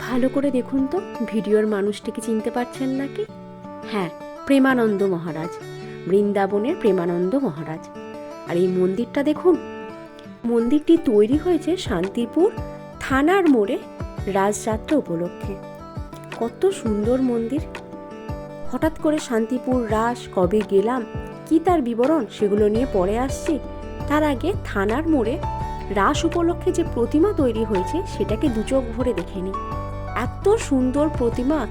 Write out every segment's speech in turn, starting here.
ভালো করে দেখুন তো, ভিডিওর মানুষটিকে চিনতে পারছেন নাকি? হ্যাঁ প্রেমানন্দ মহারাজ, বৃন্দাবনের প্রেমানন্দ মহারাজ। আর এই মন্দিরটা দেখুন, মন্দিরটি তৈরি হয়েছে শান্তিপুর থানার মোড়ে রাজযাত্রা উপলক্ষে। কত সুন্দর মন্দির। হঠাৎ করে শান্তিপুর রাস, কবে গেলাম, কি তার বিবরণ, সেগুলো নিয়ে পরে আসছি। তার আগে থানার মোড়ে রাস উপলক্ষে যে প্রতিমা তৈরি হয়েছে, সেটাকে দুচোখ ভরে দেখে নিই। এত সুন্দর প্রতিমা।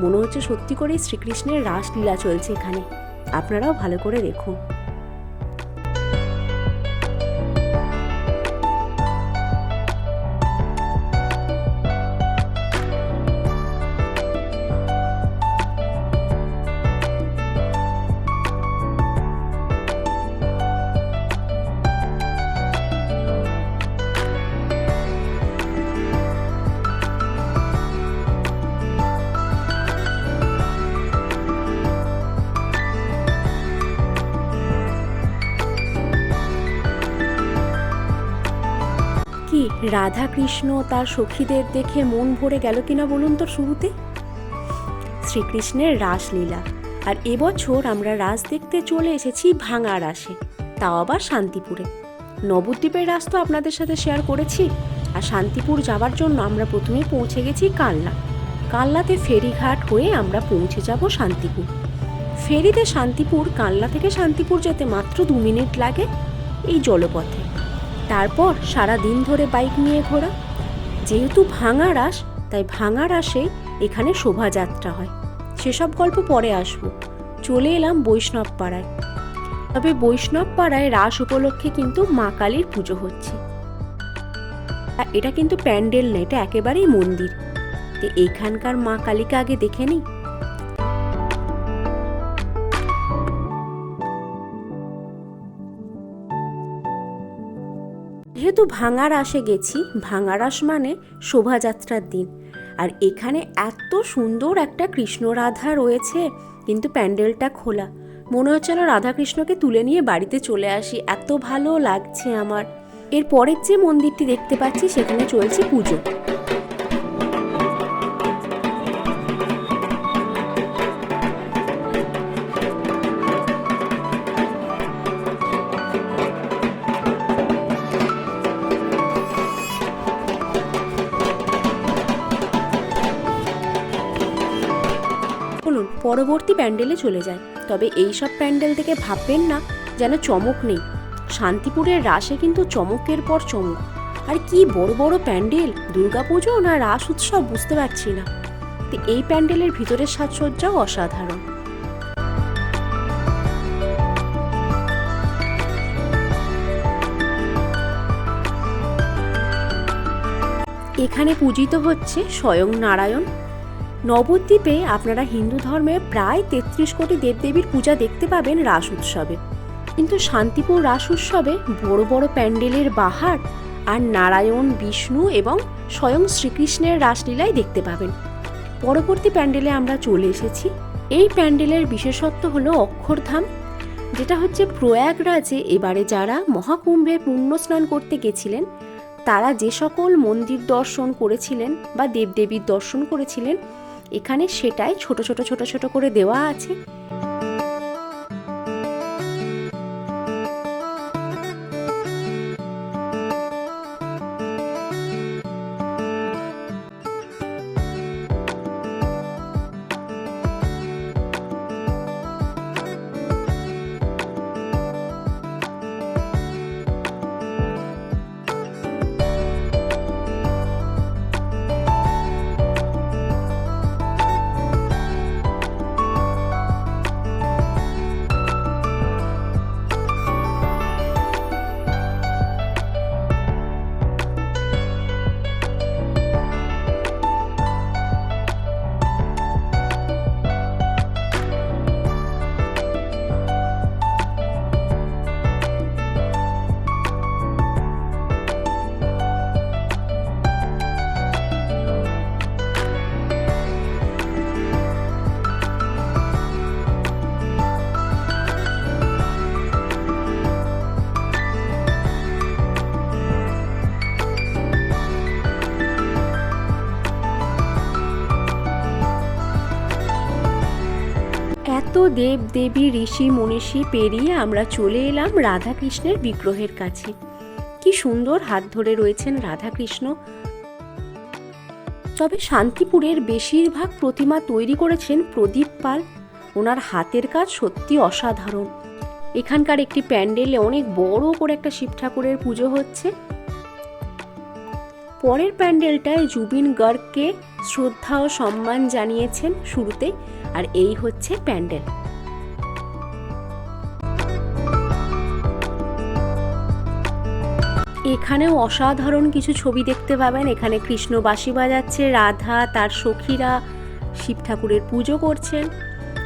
মনে হচ্ছে সত্যি করেই শ্রীকৃষ্ণের রাসলীলা চলছে এখানে। আপনারাও ভালো করে দেখুন। কি রাধা কৃষ্ণ তার সখীদের দেখে মন ভরে গেল কিনা বলুন তো শুরুতে? শ্রীকৃষ্ণের রাসলীলা। আর এবছর আমরা রাস দেখতে চলে এসেছি ভাঙা রাসে, তাও আবার শান্তিপুরে। নবদ্বীপের রাস তো আপনাদের সাথে শেয়ার করেছি। আর শান্তিপুর যাওয়ার জন্য আমরা প্রথমে পৌঁছে গেছি কালনা। কালনাতে ফেরিঘাট হয়ে আমরা পৌঁছে যাব শান্তিপুর। ফেরিতে শান্তিপুর, কালনা থেকে শান্তিপুর যেতে মাত্র দু মিনিট লাগে। এই জলপথে। তারপর সারা দিন ধরে বাইক নিয়ে ঘোরা। যেহেতু ভাঙা রাস তাই ভাঙা রাসে এখানে শোভাযাত্রা হয়। সেসব গল্প পরে আসব। চলে এলাম বৈষ্ণব পাড়ায় তবে বৈষ্ণব পাড়ায় রাস উপলক্ষে কিন্তু মা কালীর পুজো হচ্ছে। এটা কিন্তু প্যান্ডেল না, এটা একেবারেই মন্দির। তো এখানকার মা কালীকে আগে দেখে নিই। যেহেতু ভাঙারাসে গেছি ভাঙারাস মানে শোভাযাত্রার দিন। আর এখানে এত সুন্দর একটা কৃষ্ণ রাধা রয়েছে, কিন্তু প্যান্ডেলটা খোলা। মনে হচ্ছে না রাধাকৃষ্ণকে তুলে নিয়ে বাড়িতে চলে আসি, এত ভালো লাগছে আমার। এর পরের যে মন্দিরটি দেখতে পাচ্ছি, সেখানে চলছে পুজো। পরবর্তী প্যান্ডেলে চলে যায়। তবে এই সব প্যান্ডেল থেকে ভাববেন না যেন চমক নেই। শান্তিপুরের রাসে কিন্তু চমকের পর চমক। আর কি বড় বড় প্যান্ডেল, দুর্গাপুজো না রাস উৎসব বুঝতে পারছি না। এই প্যান্ডেলের ভিতরের সাজসজ্জাও অসাধারণ। এখানে পূজিত হচ্ছে স্বয়ং নারায়ণ নবদ্বীপে আপনারা হিন্দু ধর্মে প্রায় তেত্রিশ কোটি দেবদেবীর পূজা দেখতে পাবেন রাস উৎসবে। কিন্তু শান্তিপুর রাস উৎসবে বড় বড় প্যান্ডেলের বাহার আর নারায়ণ, বিষ্ণু এবং স্বয়ং শ্রীকৃষ্ণের রাসলীলাই দেখতে পাবেন। পরবর্তী প্যান্ডেলে আমরা চলে এসেছি। এই প্যান্ডেলের বিশেষত্ব হলো অক্ষরধাম, যেটা হচ্ছে প্রয়াগরাজে এবারে যারা মহাকুম্ভে পুণ্য স্নান করতে গেছিলেন, তারা যে সকল মন্দির দর্শন করেছিলেন বা দেবদেবীর দর্শন করেছিলেন এখানে সেটাই ছোট ছোট ছোট ছোট করে দেওয়া আছে। দেব, দেবী, ঋষি, মনীষী পেরিয়ে আমরা চলে এলাম রাধাকৃষ্ণের বিগ্রহের কাছে। কি সুন্দর হাত ধরে রয়েছেন রাধাকৃষ্ণ। তবে শান্তিপুরের বেশিরভাগ প্রতিমা তৈরি করেছেন প্রদীপ পাল। ওনার হাতের কাজ সত্যি অসাধারণ। এখানকার একটি প্যান্ডেলে অনেক বড় করে একটা শিব ঠাকুরের পুজো হচ্ছে। পরের প্যান্ডেলটায় জুবিন গর্গকে শ্রদ্ধা ও সম্মান জানিয়েছেন শুরুতে আর এই হচ্ছে প্যান্ডেল। এখানেও অসাধারণ কিছু ছবি দেখতে পাবেন। এখানে কৃষ্ণ বাঁশি বাজাচ্ছে, রাধা, তার সখীরা, শিব ঠাকুরের পুজো করছেন।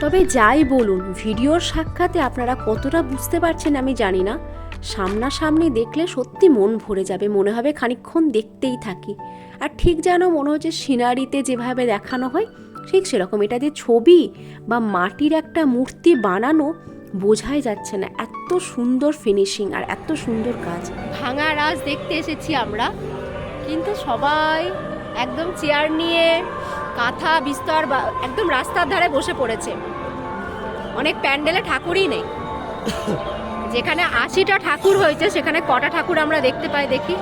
তবে যাই বলুন, ভিডিওর সাক্ষাতে আপনারা কতটা বুঝতে পারছেন আমি জানি না। সামনাসামনি দেখলে সত্যি মন ভরে যাবে, মনে হবে খানিকক্ষণ দেখতেই থাকি। আর ঠিক যেন মনে হচ্ছে সিনারিতে যেভাবে দেখানো হয়, ঠিক সেরকম। এটা যে ছবি বা মাটির একটা মূর্তি বানানো বোঝাই যাচ্ছে না, এত সুন্দর ফিনিশিং আর এত সুন্দর কাজ। ভাঙা রাজ দেখতে এসেছি আমরা, কিন্তু সবাই একদম চেয়ার নিয়ে কাঁথা, বিস্তর বা একদম রাস্তার ধারে বসে পড়েছে। অনেক প্যান্ডেলে ঠাকুরই নেই। যেখানে আশিটা ঠাকুর হয়েছে, সেখানে কটা ঠাকুর আমরা দেখতে পাই দেখি।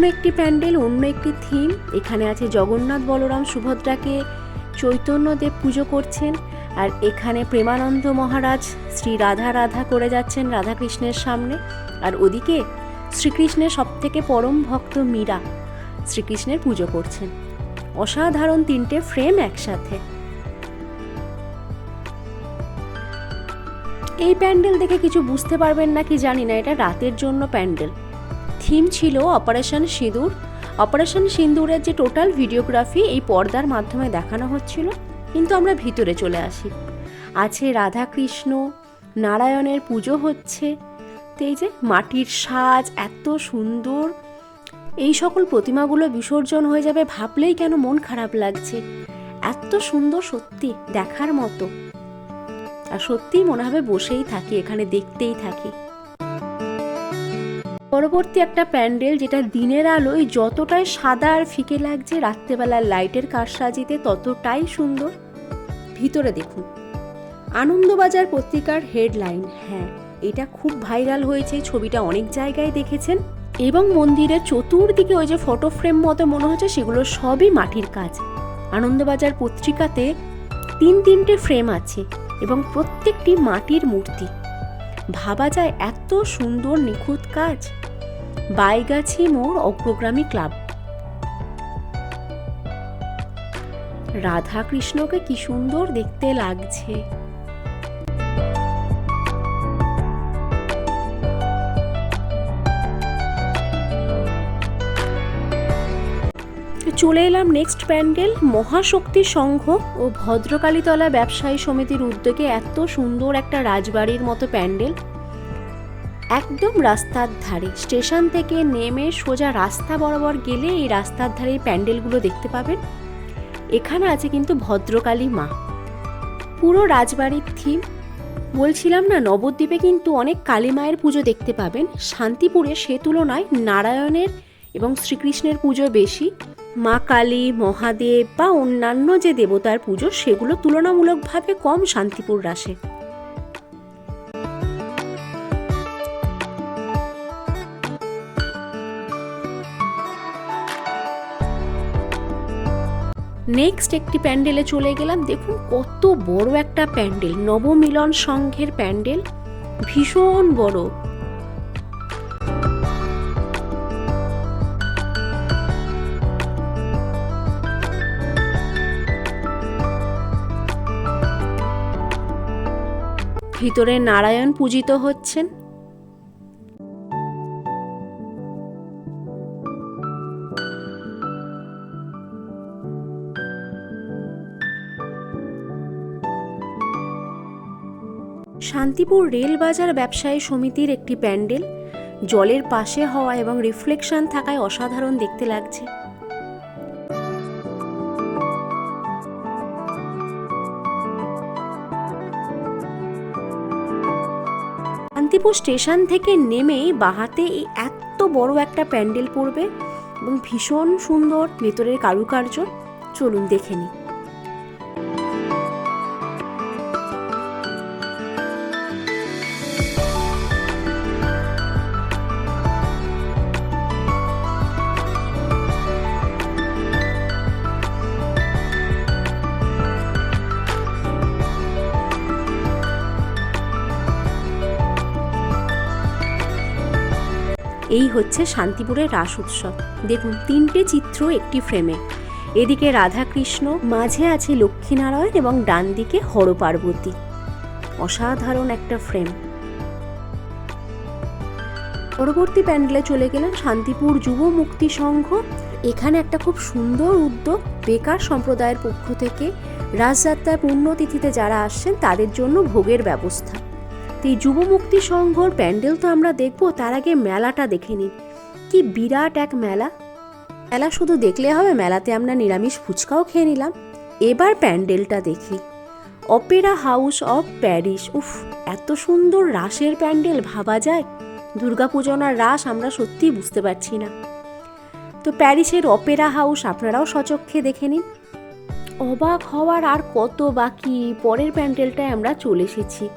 অন্য একটি প্যান্ডেল, অন্য একটি থিম। এখানে আছে জগন্নাথ বলরাম সুভদ্রাকে চৈতন্যদেব পুজো করছেন আর এখানে প্রেমানন্দ মহারাজ শ্রী রাধা রাধা করে যাচ্ছেন রাধাকৃষ্ণের সামনে। আর ওদিকে শ্রীকৃষ্ণের সবথেকে পরম ভক্ত মীরা শ্রীকৃষ্ণের পুজো করছেন। অসাধারণ তিনটে ফ্রেম একসাথে। এই প্যান্ডেল দেখে কিছু বুঝতে পারবেন না কি জানি না, এটা রাতের জন্য প্যান্ডেল। থিম ছিল অপারেশন সিঁদুর। অপারেশন সিঁদুরের যে টোটাল ভিডিওগ্রাফি এই পর্দার মাধ্যমে দেখানো হচ্ছিল, কিন্তু আমরা ভিতরে চলে আসি। আছে রাধাকৃষ্ণ, নারায়ণের পুজো হচ্ছে, তো এই যে মাটির সাজ এত সুন্দর, এই সকল প্রতিমাগুলো বিসর্জন হয়ে যাবে ভাবলেই কেন মন খারাপ লাগছে। এত সুন্দর সত্যি দেখার মতো। আর সত্যিই মনে হবে বসেই থাকি, এখানে দেখতেই থাকি। পরবর্তী একটা প্যান্ডেল যেটা দিনের আলোয় যতটাই সাদা আর ফিকে লাগছে, রাত্রেবেলার লাইটের কারসাজিতে ততটাই সুন্দর। ভিতরে দেখুন, আনন্দবাজার পত্রিকার হেডলাইন। হ্যাঁ এটা খুব ভাইরাল হয়েছে, ছবিটা অনেক জায়গায় দেখেছেন। এবং মন্দিরের চতুর্দিকে ওই যে ফটো ফ্রেম মতো মনে হচ্ছে, সেগুলো সবই মাটির কাজ। আনন্দবাজার পত্রিকাতে তিন তিনটে ফ্রেম আছে এবং প্রত্যেকটি মাটির মূর্তি। ভাবা যায় এত সুন্দর নিখুঁত কাজ। বাইগাছি মোড় অগ্রগ্রামী ক্লাব। রাধা কৃষ্ণকে কি সুন্দর দেখতে লাগছে। চলে এলাম নেক্সট প্যান্ডেল। মহাশক্তি সংঘ ও ভদ্রকালীতলা ব্যবসায়ী সমিতির উদ্যোগে এত সুন্দর একটা রাজবাড়ির মতো প্যান্ডেল। একদম রাস্তার ধারে। স্টেশন থেকে নেমে সোজা রাস্তা বরাবর গেলে এই রাস্তার ধারে প্যান্ডেলগুলো দেখতে পাবেন। এখানে আছে কিন্তু ভদ্রকালী মা। পুরো রাজবাড়ির থিম। বলছিলাম না, নবদ্বীপে কিন্তু অনেক কালী মায়ের পুজো দেখতে পাবেন। শান্তিপুরে সে তুলনায় নারায়ণের এবং শ্রীকৃষ্ণের পুজো বেশি। মা কালী, মহাদেব বা অন্যান্য যে দেবতার পুজো, সেগুলো তুলনামূলকভাবে কম শান্তিপুর রাসে। নেক্সট একটি প্যান্ডেলে চলে গেলাম। দেখুন কত বড় একটা প্যান্ডেল, নবমিলন সংঘের প্যান্ডেল। ভীষণ বড়। ভিতরে নারায়ণ পূজিত হচ্ছেন। শান্তিপুর রেল বাজার ব্যবসায়ী সমিতির একটি প্যান্ডেল, জলের পাশে হওয়া এবং রিফ্লেকশন থাকায় অসাধারণ দেখতে লাগছে। শান্তিপুর স্টেশন থেকে নেমে বাহাতে এই এত বড় একটা প্যান্ডেল পড়বে এবং ভীষণ সুন্দর ভেতরের কারুকার্য। চলুন দেখে নিই। এই হচ্ছে শান্তিপুরের রাস উৎসব। দেখুন, তিনটে চিত্র একটি ফ্রেমে। এদিকে রাধাকৃষ্ণ, মাঝে আছে লক্ষ্মীনারায়ণ এবং ডান দিকে হরপার্বতী। অসাধারণ একটা ফ্রেম। পরবর্তী প্যান্ডেলে চলে গেলাম শান্তিপুর যুব মুক্তি সংঘ। এখানে একটা খুব সুন্দর উদ্যোগ, বেকার সম্প্রদায়ের পক্ষ থেকে রাজযাত্রার পুণ্যতিথিতে যারা আসছেন, তাদের জন্য ভোগের ব্যবস্থা। তো এই যুব মুক্তি সংঘর প্যান্ডেল তো আমরা দেখব, তার আগে মেলাটা দেখে নিন কি বিরাট এক মেলা। মেলা শুধু দেখলে হবে, মেলাতে আমরা নিরামিষ ফুচকাও খেয়ে নিলাম। এবার প্যান্ডেলটা দেখি। অপেরা হাউস অফ প্যারিস, উফ, এত সুন্দর রাসের প্যান্ডেল, ভাবা যায়? দুর্গাপূজন আর রাস আমরা সত্যিই বুঝতে পারছি না। তো প্যারিসের অপেরা হাউস, আপনারাও সচক্ষে দেখে নিন। অবাক হওয়ার আর কত বাকি, পরের প্যান্ডেলটায় আমরা চলে এসেছি।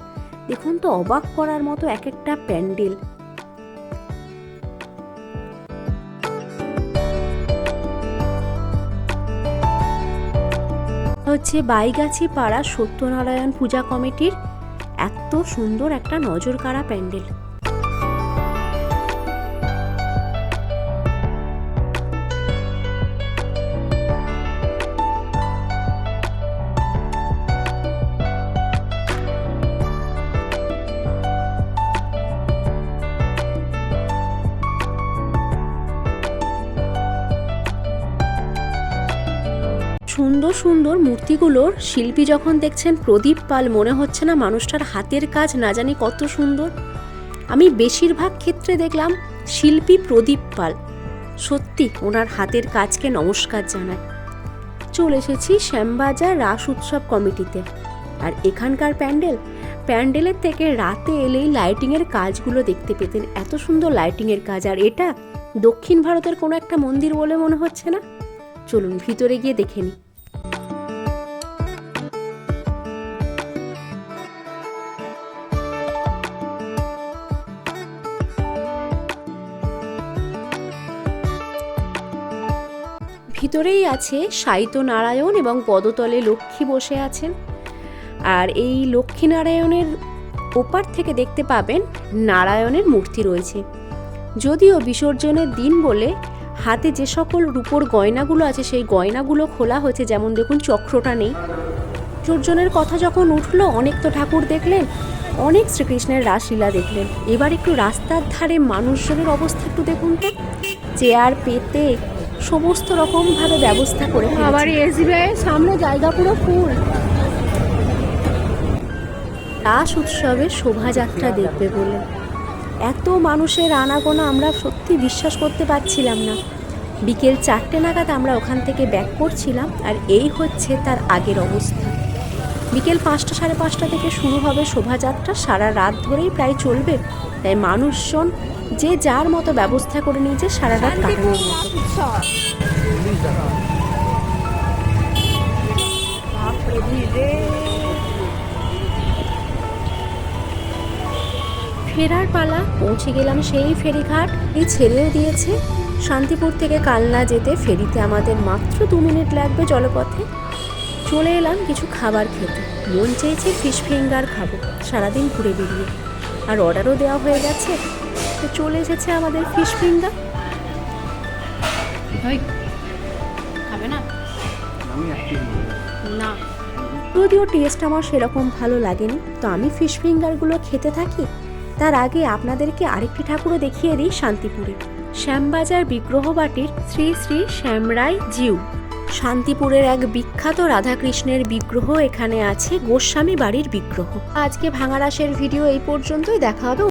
দেখুন তো, অবাক করার মতো এক একটা প্যান্ডেল। হচ্ছে বাইগাছি পাড়া সত্যনারায়ণ পূজা কমিটির এত সুন্দর একটা নজর কাড়া প্যান্ডেল। সুন্দর সুন্দর মূর্তিগুলোর শিল্পী যখন দেখছেন, প্রদীপ পাল, মনে হচ্ছে না মানুষটার হাতের কাজ না জানি কত সুন্দর। আমি বেশিরভাগ ক্ষেত্রে দেখলাম শিল্পী প্রদীপ পাল। সত্যি, ওনার হাতের কাজকে নমস্কার জানায়। চলে এসেছি শ্যামবাজার রাস উৎসব কমিটিতে। আর এখানকার প্যান্ডেল? প্যান্ডেলের থেকে রাতে এলেই লাইটিংয়ের কাজগুলো দেখতে পেতেন। এত সুন্দর লাইটিংয়ের কাজ। আর এটা দক্ষিণ ভারতের কোনো একটা মন্দির বলে মনে হচ্ছে না? চলুন, ভিতরে গিয়ে দেখে নিই। ভিতরেই আছে সাইত নারায়ণ এবং পদতলে লক্ষ্মী বসে আছেন। আর এই লক্ষ্মীনারায়ণের ওপার থেকে দেখতে পাবেন নারায়ণের মূর্তি রয়েছে। যদিও বিসর্জনের দিন বলে হাতে যে সকল রূপোর গয়নাগুলো আছে, সেই গয়নাগুলো খোলা হয়েছে, যেমন দেখুন চক্রটা নেই। বিসর্জনের কথা যখন উঠল, অনেক তো ঠাকুর দেখলেন, অনেক শ্রীকৃষ্ণের রাসলীলা দেখলেন। এবার একটু রাস্তার ধারে মানুষজনের অবস্থা একটু দেখুন তো। চেয়ার পেতে সমস্ত রকমভাবে ব্যবস্থা করে। আবার এসবিআই সামনে জায়গা পুরো ফুল। রাস উৎসবে শোভাযাত্রা দেখবে বলে। এত মানুষের আনাগোনা আমরা সত্যি বিশ্বাস করতে পারছিলাম না। বিকেল চারটে নাগাদ আমরা ওখান থেকে ব্যাক করছিলাম আর এই হচ্ছে তার আগের অবস্থা। বিকেল পাঁচটা সাড়ে পাঁচটা থেকে শুরু হবে শোভাযাত্রা সারা রাত ধরেই প্রায় চলবে। তাই মানুষজন যে যার মতো ব্যবস্থা করে নিয়েছে সারা রাত কাটানোর ফেরার পালা পৌঁছে গেলাম সেই ফেরিঘাট। এই ছেড়েও দিয়েছে। শান্তিপুর থেকে কালনা যেতে ফেরিতে আমাদের মাত্র দু মিনিট লাগবে জলপথে। চলে এলাম কিছু খাবার খেতে। মন চেয়েছে ফিশ ফিঙ্গার খাব। সারাদিন ঘুরে বেরিয়ে। আর অর্ডারও দেওয়া হয়ে গেছে। তো চলে এসেছে আমাদের ফিশ ফিঙ্গার খাবে না? না। যদিও টেস্ট আমার সেরকম ভালো লাগেনি তো আমি ফিশ ফিঙ্গারগুলো খেতে থাকি। তার আগে আপনাদেরকে আরেকটি ঠাকুরও দেখিয়ে দিই শান্তিপুরে। শ্যামবাজার বিগ্রহবাটির শ্রী শ্রী শ্যামরাই জিউ। শান্তিপুরের এক বিখ্যাত রাধাকৃষ্ণের বিগ্রহ এখানে আছে গোস্বামী বাড়ির বিগ্রহ। আজকে ভাঙারাসের ভিডিও এই পর্যন্তই দেখা হবে।